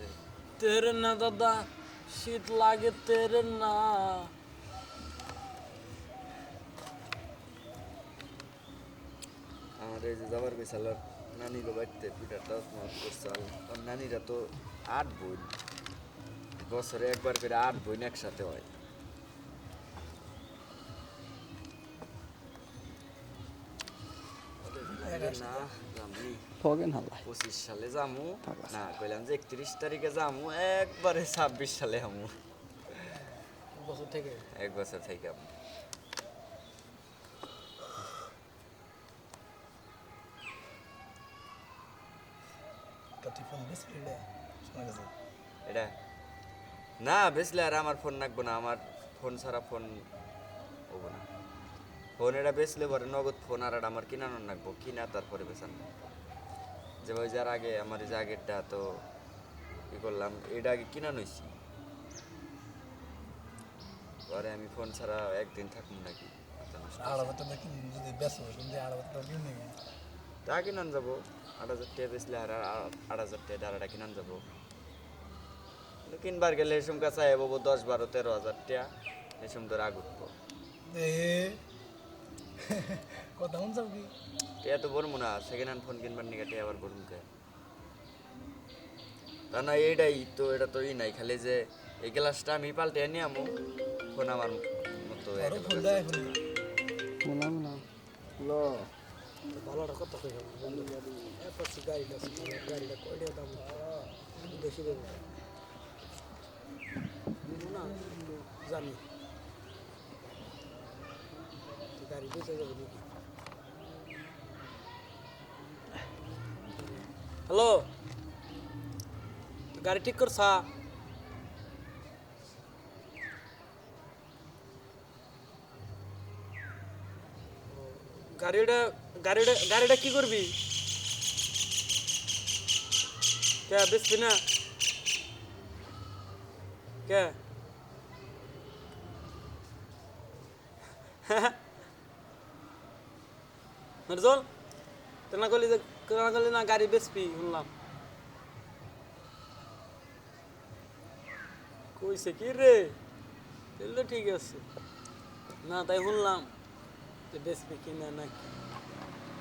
আছে। তেরে না দাদা, শীত লাগে তেরে না। আমার এই যে যাবার গেছিল নানির বাড়িতে, পিঠাটা মাছ করছাল আর নানিরা তো আট বোন, বছরে একবার করে আট বোন একসাথে হয়। ফগেন হাল্লাই পঁচিশ সালে যামু না কইলাম যে একত্রিশ তারিখে যামু একবারে ছাব্বিশ সালে বছর থেকে? এক বছর থেকে এটা? না বেচলে আর আমার ফোন রাখব না আমার ফোন ছাড়া ফোন হব না। ফোন এটা বেচলে পরে নগদ ফোন আর আমার কিনানো রাখব কিনা তারপরে বেচান যে ওই যার আগে আমার যে আগেরটা তো ই করলাম এটা আগে কিনা নইছি পরে আমি ফোন ছাড়া একদিন থাকব নাকি? তা কিনান যাব আট হাজার টাকা বেচলে আর আট হাজার টাকা ডালাটা কিনান যাব। কিন্তু কিনবার গেলে এসম কাছে দশ বারো তেরো হাজার টাকা এসম তোর আগ উঠবো কথা শুন সব কি? টিয়া তো বলব না সেকেন্ড হ্যান্ড ফোন কিনবার নিকে টিয়া আবার বলুন কে? তা না এইটাই তো এটা তো ই নাই খালি যে এই গ্লাসটা আমি পাল্টে নিয়ে আমু ফোন আমার মতো বললাম না ভালোটা কত বন্ধু এত গাড়িটা গাড়িটা কয়টা দাম? বেশি দেবো না জানি তো গাড়ি বেঁচে যাবে নাকি হ্যালো গাড়ি ঠিক করছা গাড়িটা গাড়িটা গাড়িটা কি করবি কে বেচবি না কে মির্জল? তেনা করলি যে, তেনা করলি না গাড়ি বেচবি, শুনলাম। কইছে, কি রে? তাহলে ঠিক আছে। না, তাই শুনলাম যে বেচবি কিনা নাকি।